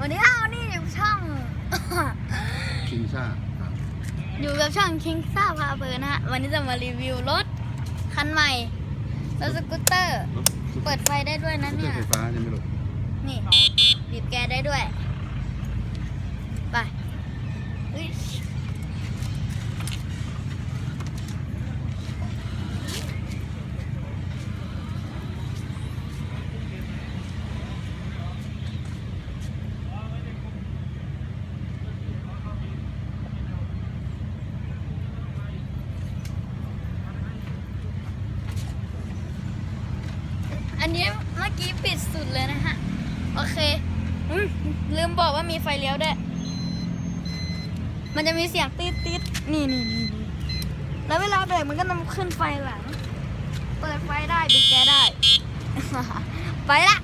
วันนี้เรานี่อยู่ช่องคิงซ่าอยู่กับช่องคิงซ่าพาเพลินนะฮะ วันนี้จะมารีวิวรถคันใหม่รถสกูตเตอร์ รถเปิดไฟได้ด้วยนะเครื่เนี่องยไฟฟ้าใช่ไหมลูกนี่บีบแกได้ด้วย ไปเฮ้ย อันนี้เมื่อกี้ปิดสุดเลยนะฮะ โอเคอลืมบอกว่ามีไฟเลี้ยวด้วย มันจะมีเสียงตีดตีดนี่นี่นี่แล้วเวลาเบรกมันก็นำขึ้นไฟหลัง เปิดไฟได้บิดแกได้ ไปละ